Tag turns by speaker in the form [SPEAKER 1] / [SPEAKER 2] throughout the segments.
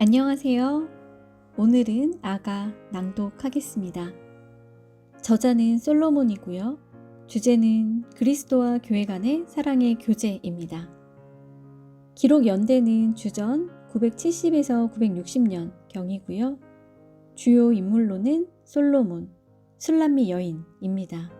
[SPEAKER 1] 안녕하세요. 오늘은 아가 낭독하겠습니다. 저자는 솔로몬이고요. 주제는 그리스도와 교회 간의 사랑의 교제입니다. 기록 연대는 주전 970에서 960년 경이고요. 주요 인물로는 솔로몬, 술람미 여인입니다.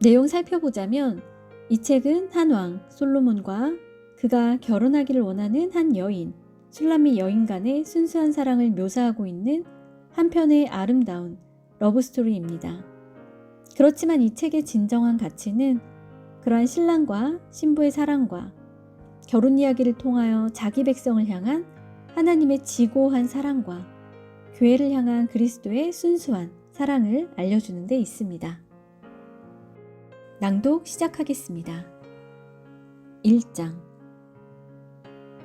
[SPEAKER 1] 내용 살펴보자면 이 책은 한왕 솔로몬과 그가 결혼하기를 원하는 한 여인, 술람미 여인 간의 순수한 사랑을 묘사하고 있는 한편의 아름다운 러브스토리입니다. 그렇지만 이 책의 진정한 가치는 그러한 신랑과 신부의 사랑과 결혼 이야기를 통하여 자기 백성을 향한 하나님의 지고한 사랑과 교회를 향한 그리스도의 순수한 사랑을 알려주는 데 있습니다. 낭독 시작하겠습니다. 1장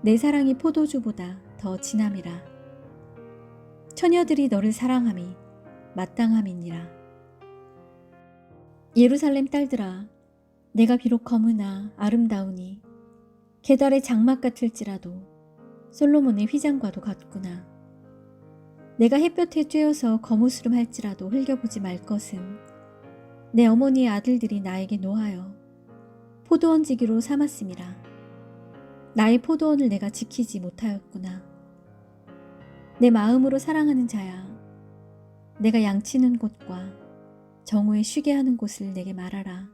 [SPEAKER 1] 내 사랑이 포도주보다 더 진함이라. 처녀들이 너를 사랑함이 마땅함이니라. 예루살렘 딸들아, 내가 비록 검으나 아름다우니 계달의 장막 같을지라도 솔로몬의 휘장과도 같구나. 내가 햇볕에 쬐어서 거무스름 할지라도 흘겨보지 말 것은 내 어머니의 아들들이 나에게 노하여 포도원지기로 삼았음이라. 나의 포도원을 내가 지키지 못하였구나. 내 마음으로 사랑하는 자야. 내가 양치는 곳과 정오에 쉬게 하는 곳을 내게 말하라.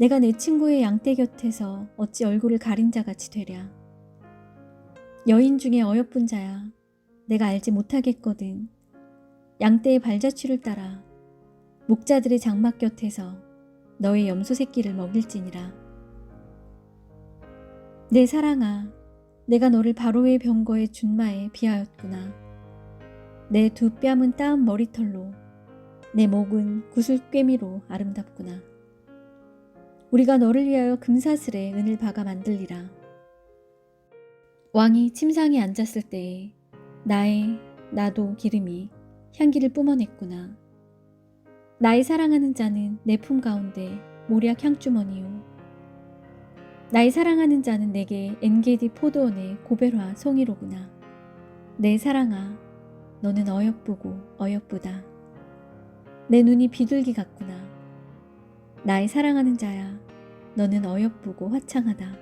[SPEAKER 1] 내가 내 친구의 양떼 곁에서 어찌 얼굴을 가린 자 같이 되랴. 여인 중에 어여쁜 자야. 내가 알지 못하겠거든. 양떼의 발자취를 따라 목자들의 장막 곁에서 너의 염소 새끼를 먹일지니라. 내 사랑아, 내가 너를 바로의 병거의 준마에 비하였구나. 내 두 뺨은 따은 머리털로, 내 목은 구슬꿰미로 아름답구나. 우리가 너를 위하여 금사슬에 은을 박아 만들리라. 왕이 침상에 앉았을 때에 나의 나도 기름이 향기를 뿜어냈구나. 나의 사랑하는 자는 내 품 가운데 모략 향주머니요. 나의 사랑하는 자는 내게 엔게디 포도원의 고벨화 송이로구나. 내 사랑아, 너는 어여쁘고 어여쁘다. 내 눈이 비둘기 같구나. 나의 사랑하는 자야, 너는 어여쁘고 화창하다.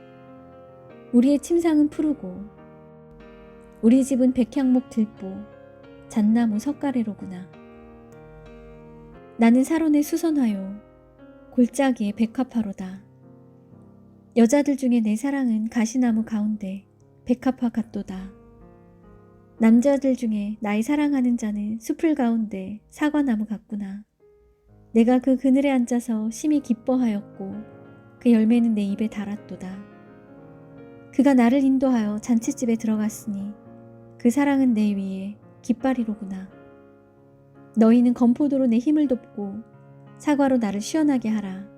[SPEAKER 1] 우리의 침상은 푸르고, 우리 집은 백향목 들보, 잣나무 석가래로구나. 나는 사론의 수선화요, 골짜기의 백화파로다. 여자들 중에 내 사랑은 가시나무 가운데 백합화 같도다. 남자들 중에 나의 사랑하는 자는 숲을 가운데 사과나무 같구나. 내가 그 그늘에 앉아서 심히 기뻐하였고 그 열매는 내 입에 달았도다. 그가 나를 인도하여 잔치집에 들어갔으니 그 사랑은 내 위에 깃발이로구나. 너희는 건포도로 내 힘을 돕고 사과로 나를 시원하게 하라.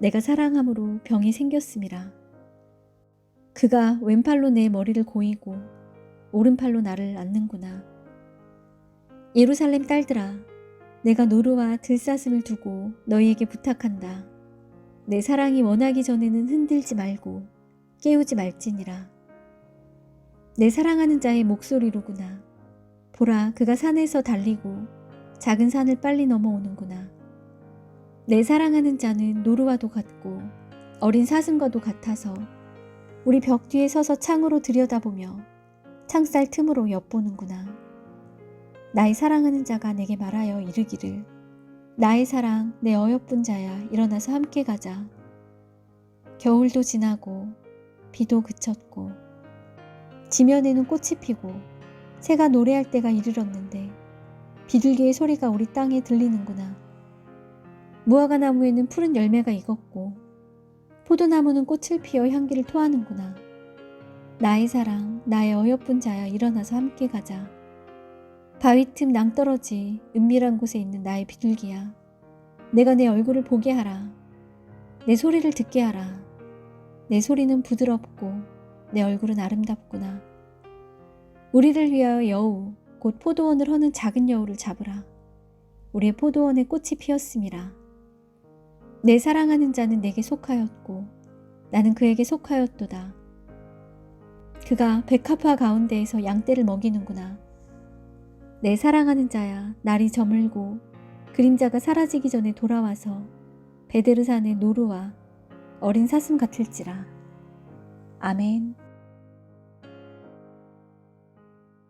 [SPEAKER 1] 내가 사랑함으로 병이 생겼음이라. 그가 왼팔로 내 머리를 고이고 오른팔로 나를 안는구나. 예루살렘 딸들아, 내가 노루와 들사슴을 두고 너희에게 부탁한다. 내 사랑이 원하기 전에는 흔들지 말고 깨우지 말지니라. 내 사랑하는 자의 목소리로구나. 보라, 그가 산에서 달리고 작은 산을 빨리 넘어오는구나. 내 사랑하는 자는 노루와도 같고 어린 사슴과도 같아서 우리 벽 뒤에 서서 창으로 들여다보며 창살 틈으로 엿보는구나. 나의 사랑하는 자가 내게 말하여 이르기를 나의 사랑 내 어여쁜 자야 일어나서 함께 가자. 겨울도 지나고 비도 그쳤고 지면에는 꽃이 피고 새가 노래할 때가 이르렀는데 비둘기의 소리가 우리 땅에 들리는구나. 무화과 나무에는 푸른 열매가 익었고 포도나무는 꽃을 피어 향기를 토하는구나. 나의 사랑, 나의 어여쁜 자야 일어나서 함께 가자. 바위 틈 낭떠러지 은밀한 곳에 있는 나의 비둘기야. 내가 내 얼굴을 보게 하라. 내 소리를 듣게 하라. 내 소리는 부드럽고 내 얼굴은 아름답구나. 우리를 위하여 여우, 곧 포도원을 허는 작은 여우를 잡으라. 우리의 포도원에 꽃이 피었음이라. 내 사랑하는 자는 내게 속하였고 나는 그에게 속하였도다. 그가 백합화 가운데에서 양떼를 먹이는구나. 내 사랑하는 자야, 날이 저물고 그림자가 사라지기 전에 돌아와서 베데르산의 노루와 어린 사슴 같을지라. 아멘.